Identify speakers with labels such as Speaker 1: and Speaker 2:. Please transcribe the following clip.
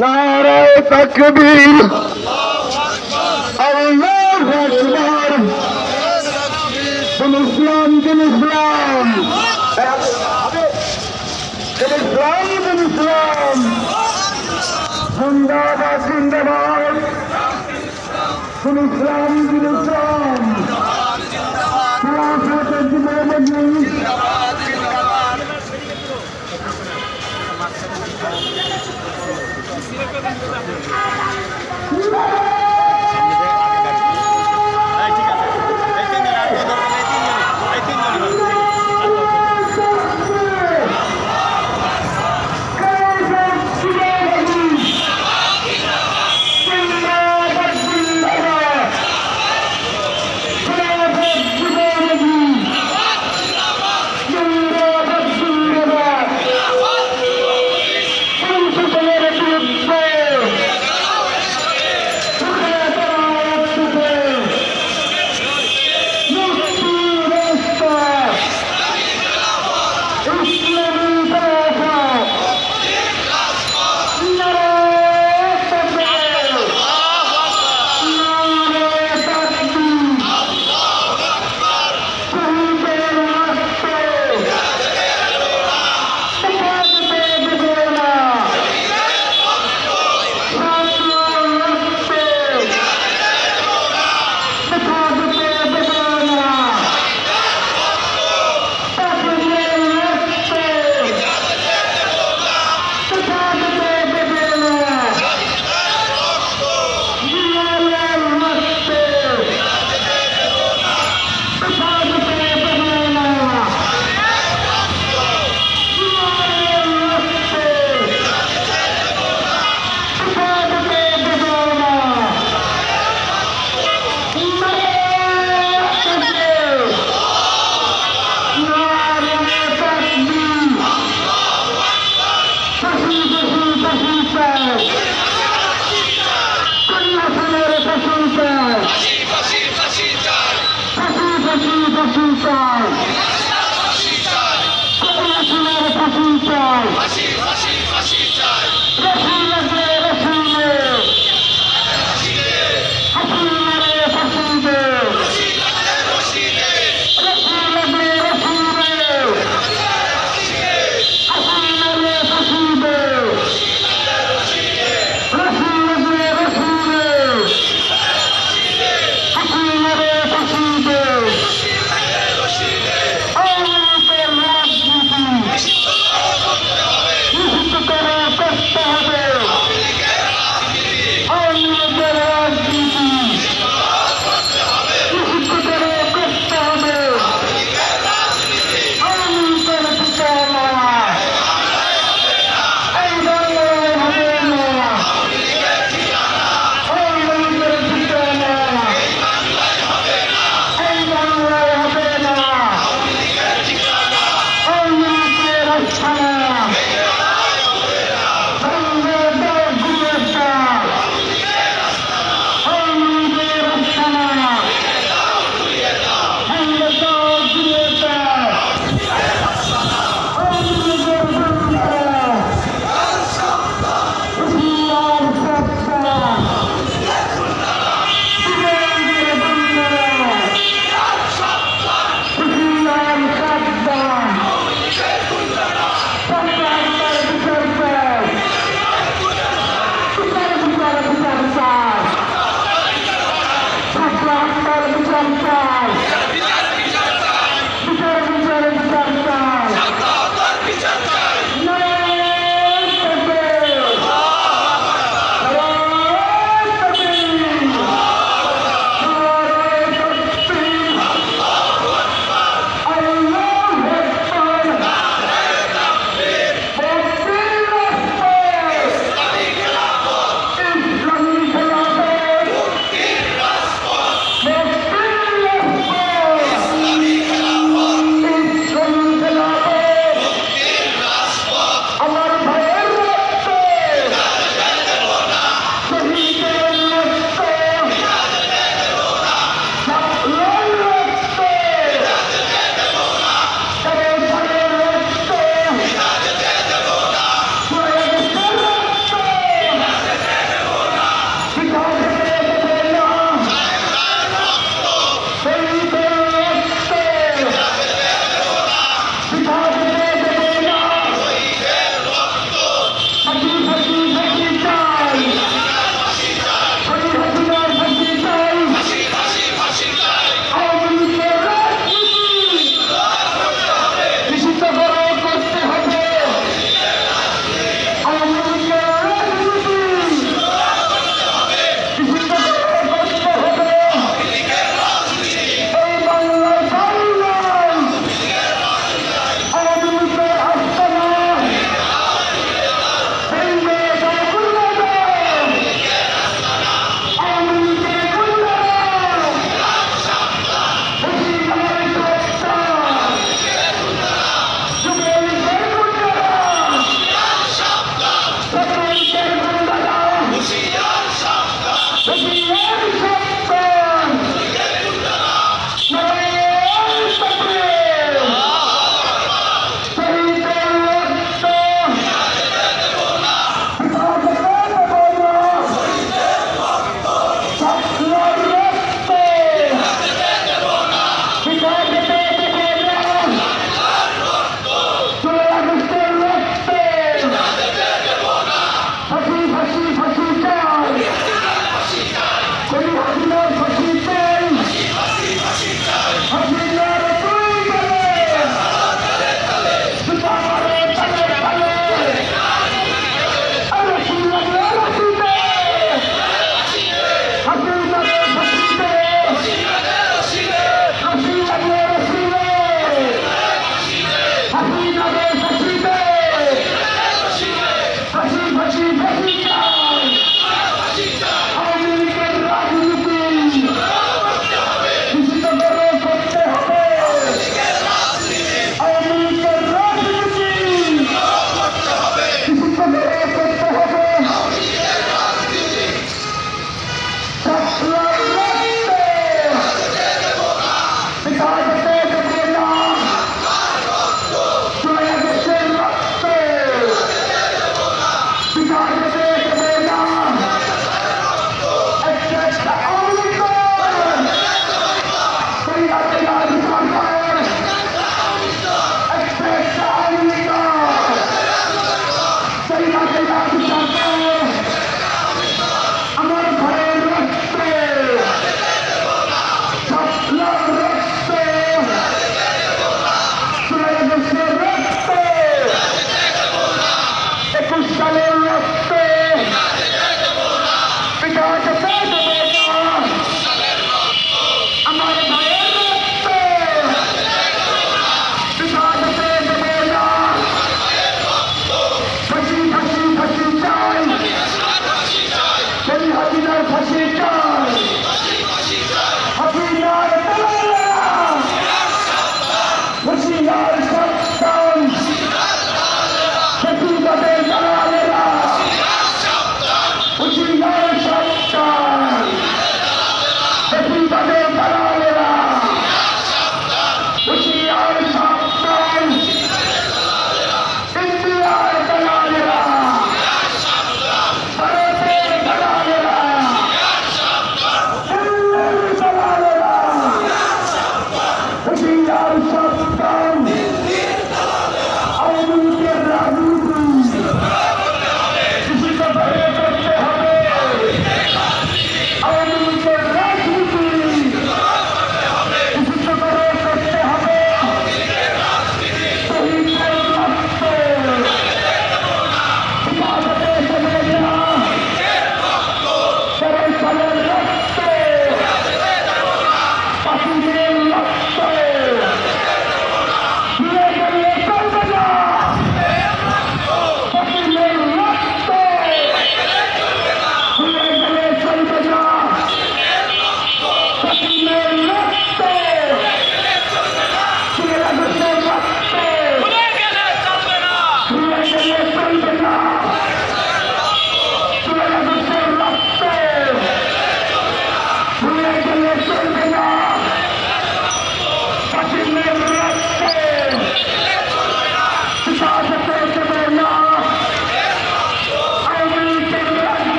Speaker 1: নারায় তাকবীর। আল্লাহু আকবার। দিন ইসলাম দিন ইসলাম। দিন ইসলাম দিন ইসলাম। জিন্দাবাদ জিন্দাবাদ। দিন ইসলাম দিন ইসলাম। খেলাফতের যুব Thank you. Oceanside.